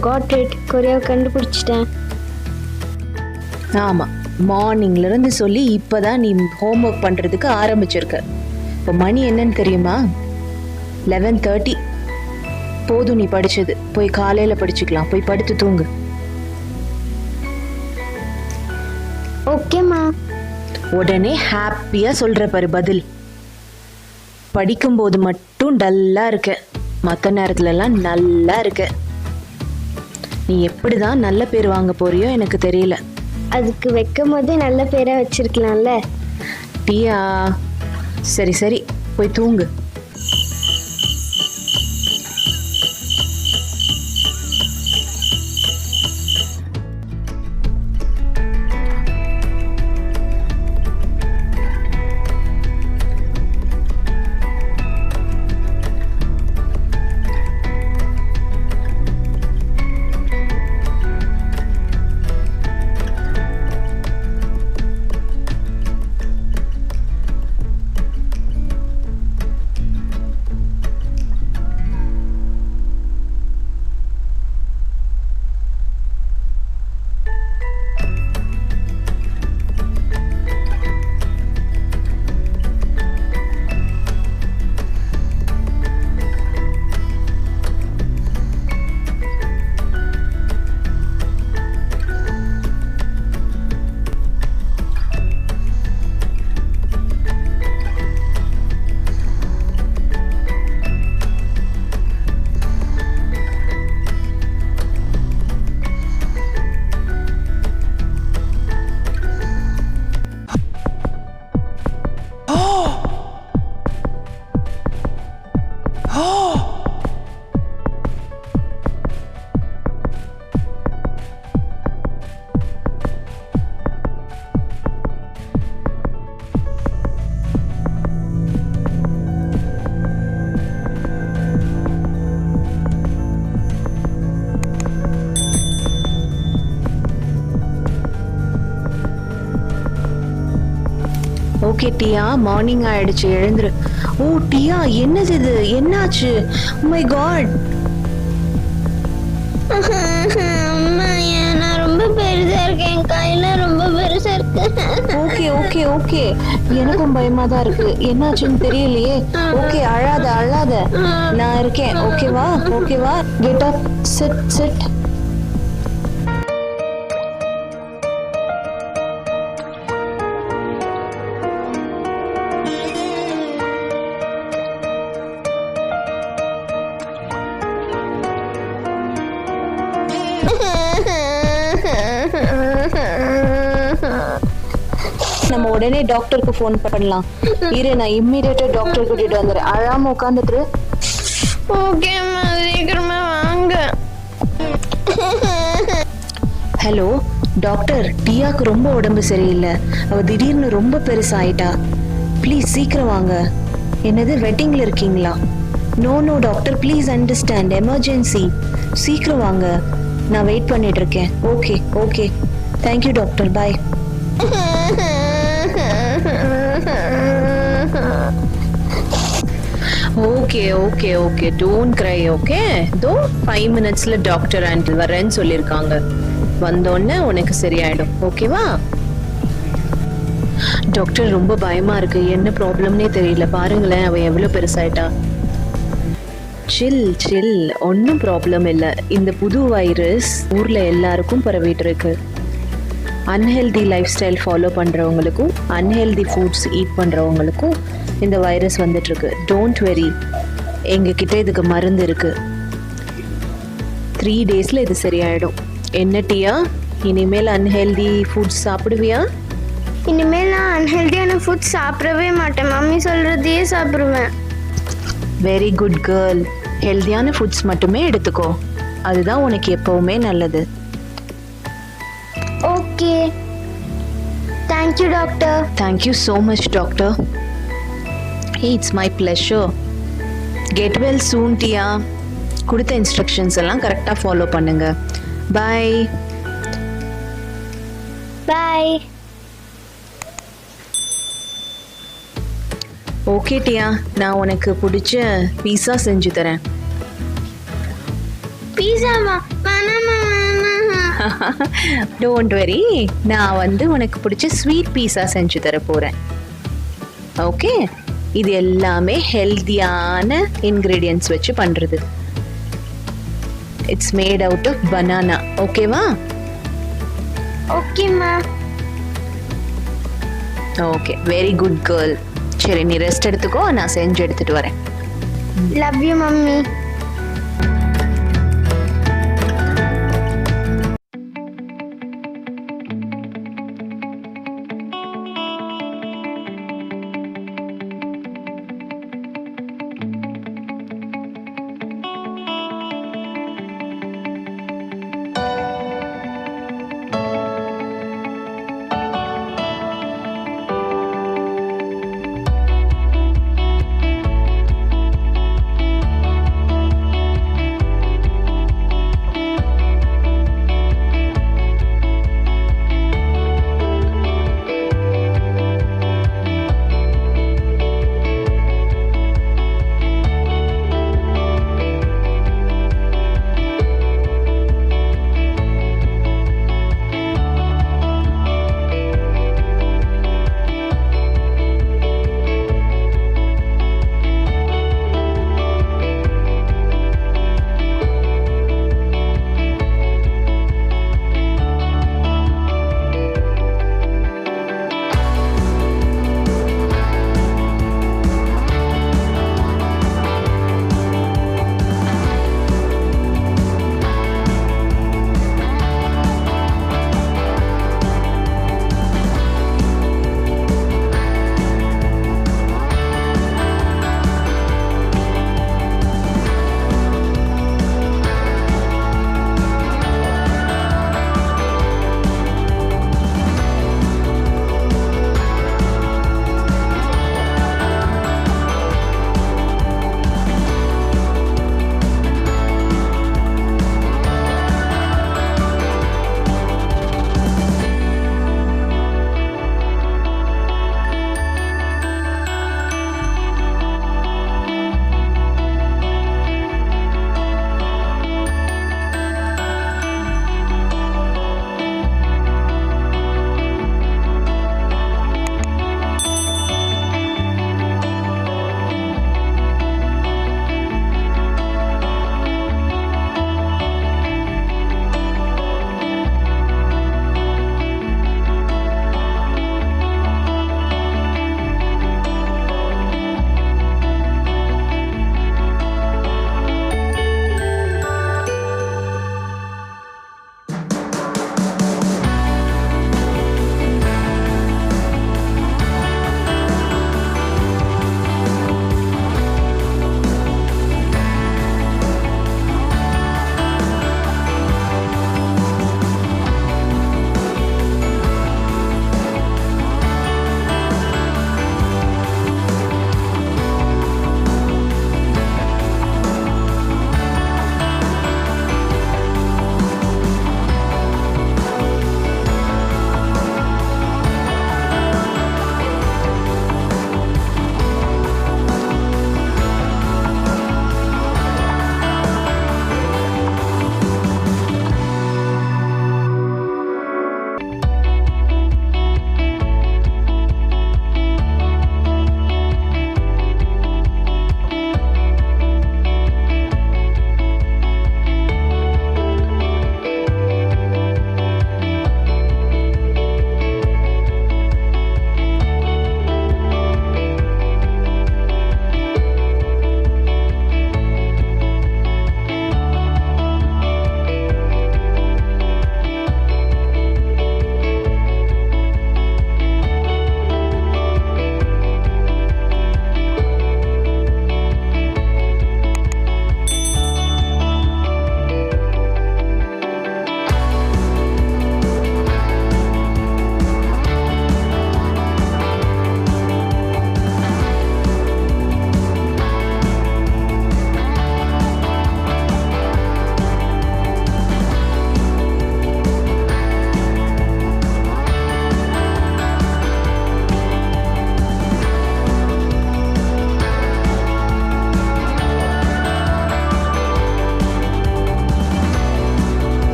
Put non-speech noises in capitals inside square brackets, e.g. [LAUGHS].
Got it கொரியாவை கண்டுபிடிச்சிட்டேன். ஆமாம் மார்னிங்லேருந்து சொல்லி இப்போ தான் நீ ஹோம்ஒர்க் பண்ணுறதுக்கு ஆரம்பிச்சிருக்க. இப்போ மணி என்னன்னு தெரியுமா? லெவன் தேர்ட்டி போதும் நீ படிச்சது. போய் காலையில் படிச்சுக்கலாம். போய் படுத்து தூங்கு. ஓகேம்மா உடனே ஹாப்பியாக சொல்கிற பாரு பதில். படிக்கும்போது மட்டும் டல்லாக இருக்க. மற்ற நேரத்துலலாம் நல்லா இருக்க. நீ எப்படி தான் நல்ல பேர் வாங்க போறியோ எனக்கு தெரியல. அதுக்கு வைக்கும் போதே நல்ல பேரா வச்சிருக்கலாம்ல. டியா சரி சரி போய் தூங்கு. ஓகே டியா மார்னிங் ஆயிடுச்சு எழுந்துரு. ஓ டியா என்னது இது? என்னாச்சு? மை காட் நான் ரொம்ப பெருசா இருக்கேன் கையில ரொம்ப பெருசா இருக்கு ஓகே ஓகே ஓகே. எனக்கும் பயமா தான் இருக்கு. என்னாச்சுன்னு தெரியலையே. ஓகே அழாத அழாத. நான் இருக்கேன். ஓகேவா? ஓகேவா? கெட் அப் சிட் சிட் நம்ம உடனே டாக்டருக்கு ஃபோன் பண்ணலாம். இரு நான் இம்மிடியேட்டா டாக்டர் கூட்டிட்டு வந்துடுறேன். அழாம உட்காந்துட்டு ஓகேம்மா சீக்கிரமா வாங்க. ஹலோ டாக்டர் டியாக்கு ரொம்ப உடம்பு சரியில்லை. அவ திடீர்னு ரொம்ப பெருசாயிட்டா. ப்ளீஸ் சீக்கிரம் வாங்க. என்னது வெட்டிங்ல இருக்கீங்களா? No no doctor please understand emergency சீக்கிரம் வாங்க. நான் வெயிட் பண்ணிட்டு இருக்கேன். Okay okay thank you doctor bye okay okay okay don't cry okay தோ ஃபைவ் மினிட்ஸ்ல டாக்டர் ஆண்டில் வரேன்னு சொல்லியிருக்காங்க வந்தோடனே உனக்கு சரியாயிடும். ஓகேவா டாக்டர் ரொம்ப பயமா இருக்கு. என்ன ப்ராப்ளம்னே தெரியல. பாருங்களேன் அவன் எவ்வளோ பெருசாயிட்டா. சில் சில் ஒன்றும் ப்ராப்ளம் இல்லை. இந்த புது வைரஸ் ஊரில் எல்லாருக்கும் பரவிட்டு இருக்கு. அன்ஹெல்தி லைஃப் ஸ்டைல் ஃபாலோ பண்ணுறவங்களுக்கும் அன்ஹெல்தி ஃபுட்ஸ் ஈட் பண்ணுறவங்களுக்கும் இந்த வைரஸ் வந்துட்டு இருக்கு டோன்ட் வெரி எங்ககிட்ட இதுக்கு மருந்து இருக்கு. த்ரீ டேஸில் இது சரியாயிடும். என்ன டீயா? இனிமேல் அன்ஹெல்தி ஃபுட்ஸ் சாப்பிடுவியா? இனிமேல் நான் அன்ஹெல்தியான ஃபுட் சாப்பிடவே மாட்டேன். மம்மி சொல்றதையே சாப்பிடுவேன். வெரி குட் கேர்ள் ஹெல்தியான ஃபுட்ஸ் மட்டுமே எடுத்துக்கோ. அதுதான் உனக்கு எப்பவுமே நல்லது. Thank you doctor thank you so much doctor it's my pleasure get well soon Dia கொடுத்த இன்ஸ்ட்ரக்ஷன்ஸ் எல்லாம் கரெக்டாக ஃபாலோ பண்ணுங்க. பை பாய் ஓகே டியா நான் உனக்கு பிடிச்ச பீஸா செஞ்சு தரேன். வேணாம்மா வேணாம் [LAUGHS] டோன்ட் வெரி நான் வந்து உனக்கு பிடிச்ச ஸ்வீட் பீஸா செஞ்சு தர போறேன். ஓகே இது எல்லாமே ஹெல்தியான இன்கிரீடியன்ஸ் வச்சு பண்றது. It's made out of banana ஓகேவா ஓகேம்மா ஓகே வெரி குட் கேர்ள் சரி நீ ரெஸ்ட் எடுத்துக்கோ. நான் செஞ்சு எடுத்துட்டு வரேன். Love you mummy